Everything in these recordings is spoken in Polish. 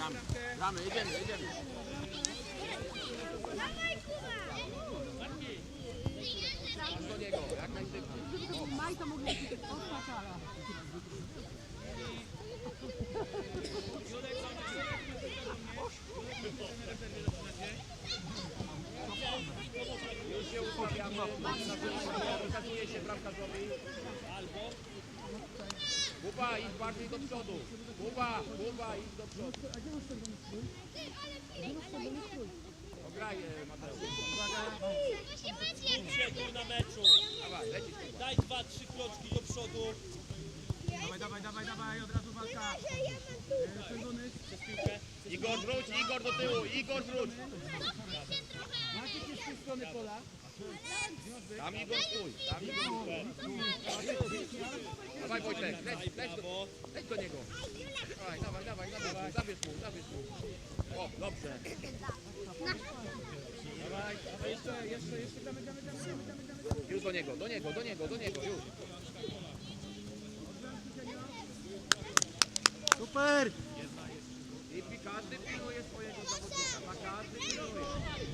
Gramy, gramy, jedziemy, jedziemy. Do niego, jak najszybciej. Majka mogła być odpaczala. Już się ustawiamy. Okazuje się bramkarzowi. Kuba, idź bardziej do przodu. Kuba, Kuba, idź do przodu. Ograj, Mateusz. Uwaga. Siedmiu na meczu. Dawaj, lecisz Kuba. Daj dwa, trzy kroczki do przodu. Dawaj, dawaj, dawaj, dawaj, od razu walka. E, Czerwony. Przez piłkę. Igor, wróć, Igor do tyłu, Igor, wróć. Maciek jest z tej strony pola. Tam Igor stój, tam Igor. Dawaj Wojtek, leć, leć do, leć do niego. Dawaj, dawaj, dawaj, dawaj, zabierz mu, zabierz mu. O, dobrze. Dawaj, Jeszcze, jeszcze, jeszcze, damy, damy, damy, damy, damy, damy. już do niego, do niego, do niego, do niego, już. Super! I każdy pilnuje swojego zawodnika, tak? Każdy pilnuje.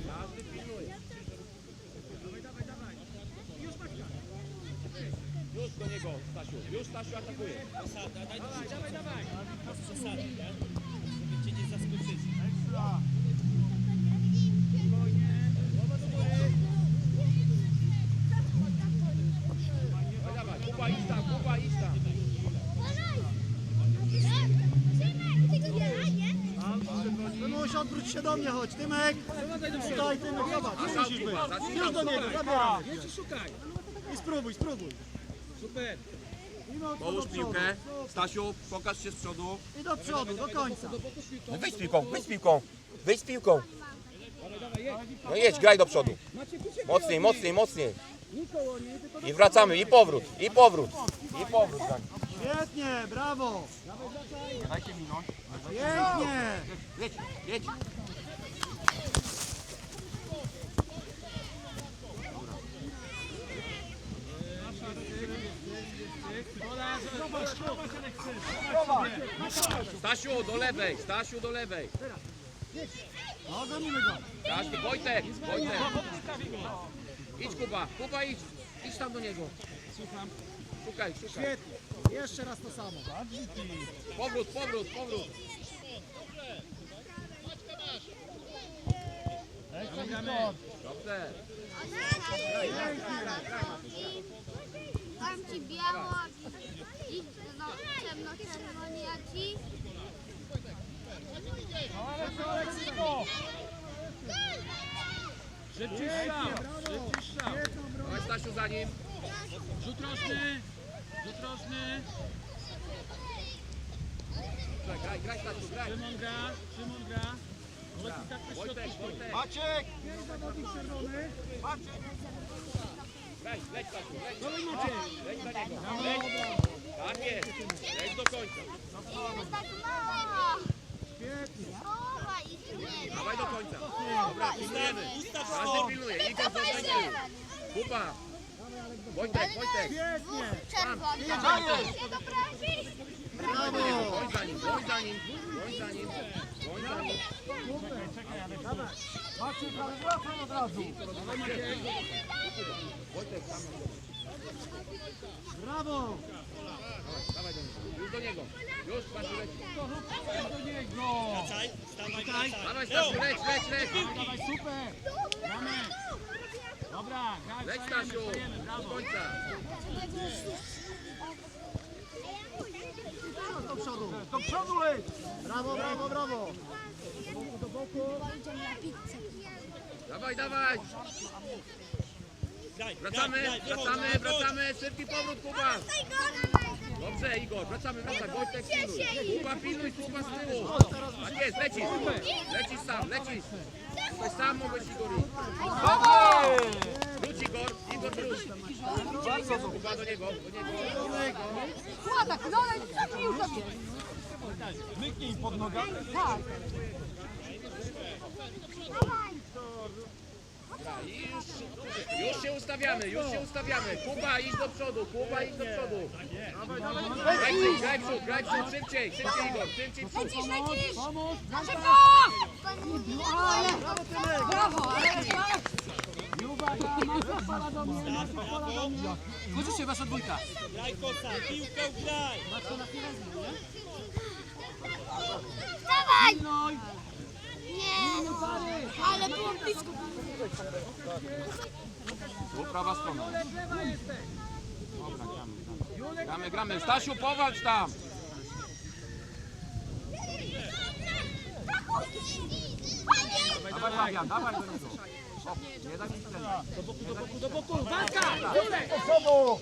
Każdy pilnuje. Dawaj, dawaj, dawaj. Już Maćka. Niego, Stasiu, już Stasiu atakuje. Zasada, daj Dawaj, dawaj, dawaj. zasady, nie? Żeby cię nie zaskoczyć. Spokojnie. Głowa do góry. Dawaj, dawaj, Kuba idź tam, Kuba idź tam. Tymuś, odwróć się do mnie, chodź. Tymek, tutaj, Tymek, zobacz, Już do niego, zabieram. Jedź i szukaj. I spróbuj, spróbuj. Super. Połóż piłkę. Stasiu, pokaż się z przodu. I do przodu, do końca. No wyjdź z piłką, wyjdź z piłką, wyjdź z piłką. No jedź, graj do przodu. Mocniej, mocniej, mocniej. I wracamy, i powrót, i powrót. I powrót. tak. Świetnie, brawo. Dajcie minąć. Pięknie. Jedź, jedź. Pola, zobacz, zobacz, jak chcesz. Stasiu, do lewej, Stasiu, do lewej. No, gonimy go. Każdy, Wojtek, Wojtek. Idź Kuba, Kuba idź. Idź tam do niego. Słucham. Szukaj, szukaj. Świetnie. Jeszcze raz to samo. Powrót, powrót, powrót. Pomagamy. Dobrze. Dam ci biało, i no, ciemno-czerwoni, a ci... Szybciej strzał. Szybciej strzał. Dawaj Stasiu za nim. Rzut rożny. Rzut rożny. Graj, graj, Stasiu, graj. Szymon gra. Szymon gra. Wojtek tak Wojtek. Wojtek. Maciek. Graj, leć Stasiu, leć. Dawaj Maciek. Leć za niego. Leć. Tak jest. Leć do końca. Tak Dawaj do końca. Dobra, pilnujemy. Każdy pilnuje. Igor zostań tył. Kuba. Wojtek, Wojtek. Czerwony. Nie doprowadzi! Brawo. Bądź za nim, bądź za nim. Bądź za nim. Bądź za nim. Maciek, ale wracaj od razu. Brawo. Dawaj do niego. Już do niego. Już. Do niego. Wracaj, stawaj, wracaj. Dawaj leć, leć, leć. Dawaj, super. Dobra, Leć Stasiu. Do końca. Do przodu. Do przodu leć. Brawo, brawo, brawo. Do boku. Dawaj, dawaj. Wracamy, wracamy, wracamy. Szybki powrót, Kuba. Dobrze, Igor, wracamy, wracaj. Wojtek, pilnuj. Kuba, pilnuj, Kuba z tyłu. Tak jest, lecisz. Lecisz sam, lecisz. Tutaj sam mogłeś, Igor. iść. Kuba, do niego, do niego. Kładak, no ale co ci już sobie? Myknij pod nogami. Tak. Już, się ustawiamy, już się ustawiamy. Kuba, idź do przodu, Kuba, idź do przodu. Graj w przód, graj w przód, graj przód, szybciej, szybciej Igor, szybciej w przód. Lecisz, lecisz! Szybko! Ale, Brawo Tymek! brawo, ale mnie. Wróćcie wasza dwójka. Graj kosa, piłkę graj! Dawaj! Pilnuj! Nie! Ale było blisko. Tu prawa strona. Lewa jesteś! Gramy, gramy. Stasiu, powalcz tam. Dawaj Fabian, dawaj do nie daj mi strzelić. Do boku, do boku, do boku! Walka! Przodu!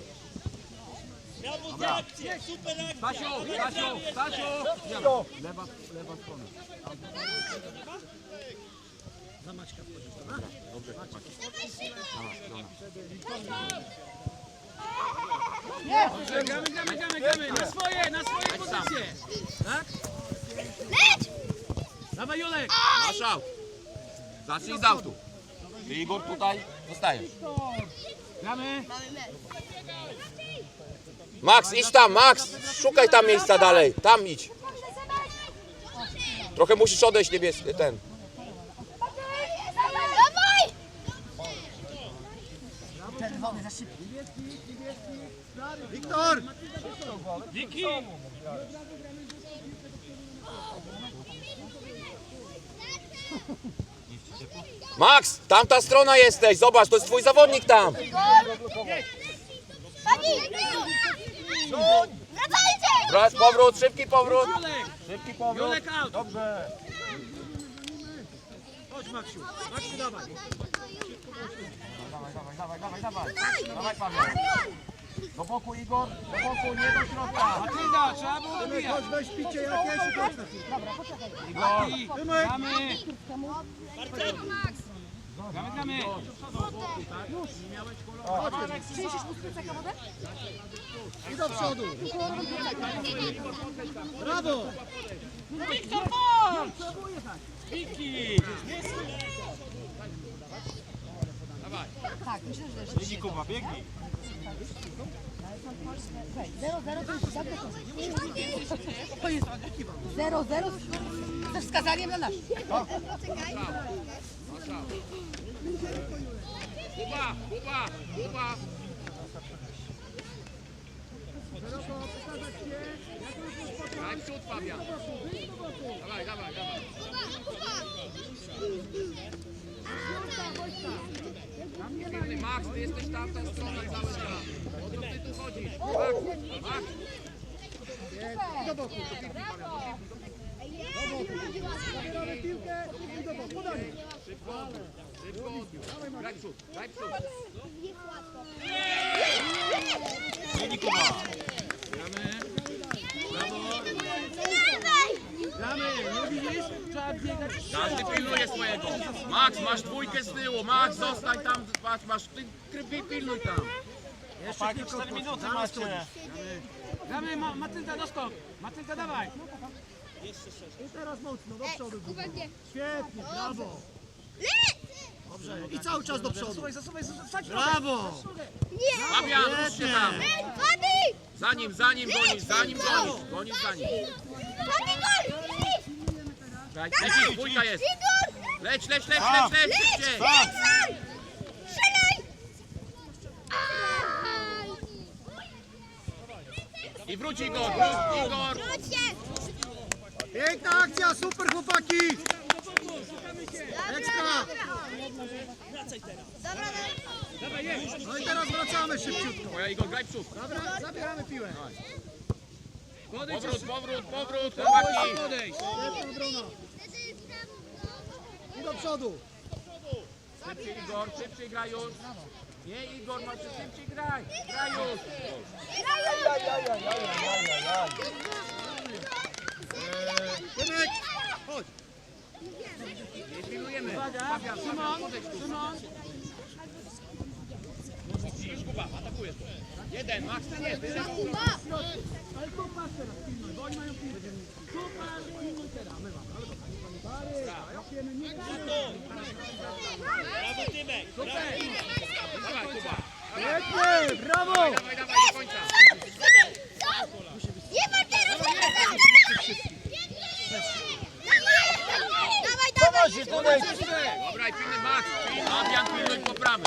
Brawo za akcję! Super akcja! Stasiu, Stasiu, Stasiu. Lewa, lewa strona. Za Maćka wchodzisz, dobra? Dobrze, gramy, gramy, gramy, gramy! Na swoje, na swoje pozycje! Tak? Leć! Dawaj Julek! Masz aut. Zacznij z autu. Ty Igor tutaj zostajesz. Gramy! Max, idź tam, Max! Szukaj tam miejsca dalej, tam idź. Trochę musisz odejść niebieski, ten. Dawaj! Wiktor! Wiki! Max, tamta strona jesteś, zobacz, to jest twój zawodnik tam. Pani! Wracajcie! Wracaj, powrót, szybki powrót. Szybki powrót. Julek out! Dobrze. Chodź Maksiu! Maksiu dawaj! Dawaj, dawaj, dawaj, dawaj, dawaj. Dawaj, Fabian. Do boku Igor, do boku, nie do środka. Matylda, trzeba było Tymek, chodź weź picie jakieś i chodź na chwilę. Igor, Tymek! Gramy! Gramy, gramy! Przyniesiesz mu skróceka wodę? I do przodu! Brawo! Wiki! Tak, myślę, że też. Biegnij Kuba, biegnij! Zero, zero, to jest zero, zero ze wskazaniem na nasz. Kuba, Kuba, Kuba. Daj przód, Fabian. Dawaj, dawaj, dawaj. Pilny Max, ty jesteś tamta strona cały czas. O co ty tu chodzisz? Max, Max. Do boku! Zabieramy piłkę i do boku, podanie! Szybko, szybko odbiór. Graj przód, graj przód. Nie widzisz? Trzeba biegać Każdy pilnuje swojego. Max, masz dwójkę z tyłu. Max, zostań tam. Patrz, masz, ty, ty pilnuj tam. Jeszcze tylko 4 minuty macie. Gramy, Ma Matylda doskok. Matylda dawaj. I teraz mocno, do przodu. Świetnie, brawo. Dobrze, i cały czas do przodu. Brawo. Fabian, rusz się tam. Pani! Za nim, za nim gonisz, za nim gonisz. Gonisz za nim. Pani gol! Graj, Lecisz, dwójka jest. Leć, leć, leć, leć, leć, szybciej. I wróć Igor, wróć Igor. Piękna akcja, super chłopaki. Ekstra. Dobra, dobra. No i teraz wracamy szybciutko. Moja Igor, graj w przód. Dobra, zabieramy piłę. Powrót, powrót, powrót, chłopaki. Świetna obrona. I do przodu. Szybciej Igor, szybciej graj już. Nie Igor, masz szybciej graj. Graj już. Tymek, chodź. Nie pilnujemy. Fabian, Fabian, podejdź tu. Idź Kuba, atakujesz. Jeden, Max, nie, ty lewą Kuba! Ale tu patrz teraz, pilnuj, bo oni mają piłkę. Super, pilnuj teraz. My mamy, ale dobra. Łapiemy, nie Brawo Tymek! Brawo! Dawaj, Kuba. Świetnie, brawo! Dawaj, dawaj, do końca. Nie ma teraz! Dawaj, dawaj! się tutaj? Dobra, i pilny Max. Fabian, pilnuj po prawej.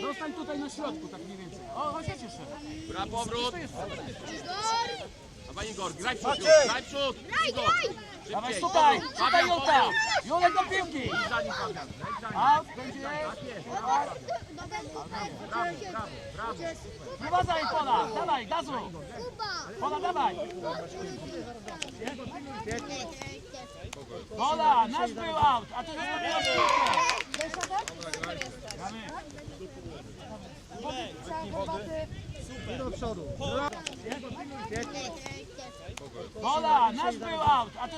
Zostań tutaj na środku, tak mniej więcej. O, chodź jeszcze. Bra, powrót. Dawaj, Igor, graj w przód, graj w przód. Igor! Dawaj tutaj Fabian, Julka. Julek do piłki. A, będzie. Prowadzaj Pola, dawaj, gazu. Pola, dawaj. Pola, nasz był out, a ty zrobiłaś piłkę. Gramy. Do przodu. Pola, nasz był out, a ty.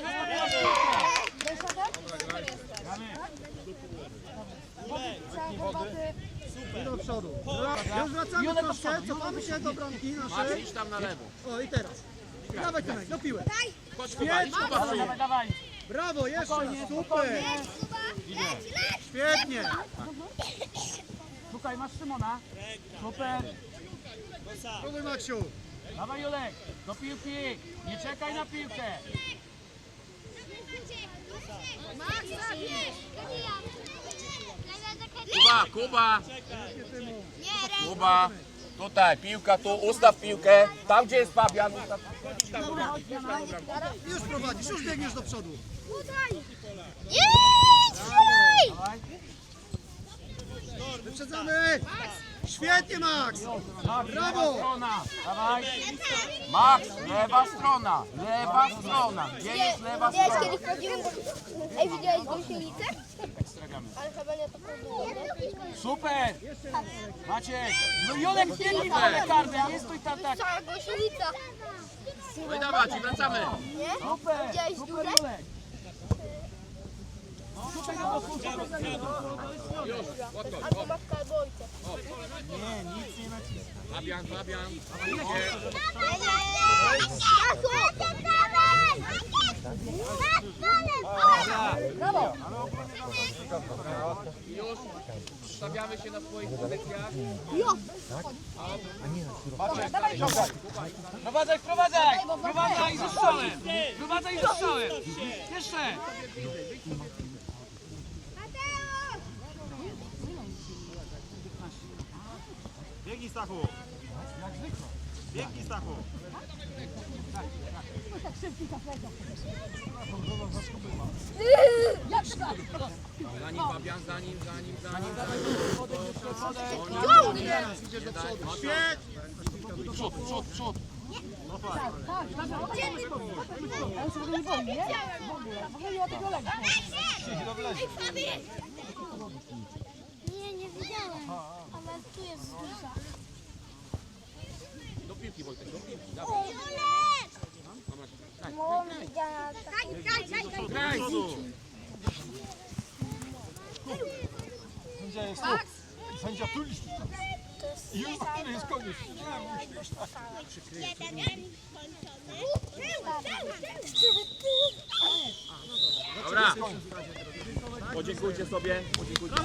Gramy. I do przodu. Już wracamy troszkę, przodu, cofamy się do bramki naszej. idź tam na lewo. O i teraz. Dawaj Tymek, do piłek. W Dawaj. Brawo, jeszcze raz, super. Świetnie. Szukaj, masz Szymona. Super. Próbuj Maksiu. Dawaj Julek, do piłki. Nie czekaj na piłkę. Max, Kuba, Kuba! Kuba. Tutaj, piłka tu, ustaw piłkę. Tam, gdzie jest Fabian, ustaw. Już prowadzisz, już biegniesz do przodu. Jedź! Strzelaj! Dawaj. Świetnie Max. Max, Brawo. lewa strona. Dawaj. Max, lewa strona, lewa strona. Gdzie jest lewa Wiesz, strona? kiedy wchodzimy do... Ej, widziałeś gąsienicę? Ale chyba nie to było, nie? Super. Maciek. No Julek, biegnij pole karne, nie stój tam tak. Cała gąsienica. No i wracamy. Nie? Super. Widziałeś Super duże? Julek. Tutaj na boku, tutaj na boku. Już, podchodź. Albo matka, albo ojciec. Nie, nic nie naciskaj. Fabian, Fabian. Już stawiamy się na swoich pozycjach. Prowadzaj, prowadzaj. Prowadzaj ze strzałem. Prowadzaj ze strzałem. Jeszcze. Biegnij Stachu! Biegnij Stachu! Za nim Fabian, za nim, za nim, za nim, za nim. Idziesz do przodu. Świetnie. Przód, przód, przód. On się w ogóle nie boi, nie? W ogóle. W ogóle nie ma tego lęku. Nie, nie widziałem. Ale tu jest duża. Do piłki Wojtek, do piłki. Dawaj. Daj, daj, daj, daj. Graj tu. Sędzia jest tu. Sędzia tu iść. I już jest koniec. Dobra. Podziękujcie sobie. Podziękujcie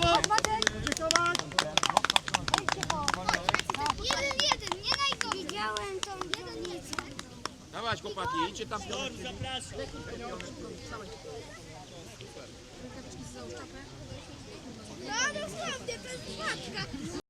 jeden, nie daj go. Widziałem to, jeden, jeden. Chłopaki, idźcie tam. Tor, zapraszam! No, dosłownie, to jest matka.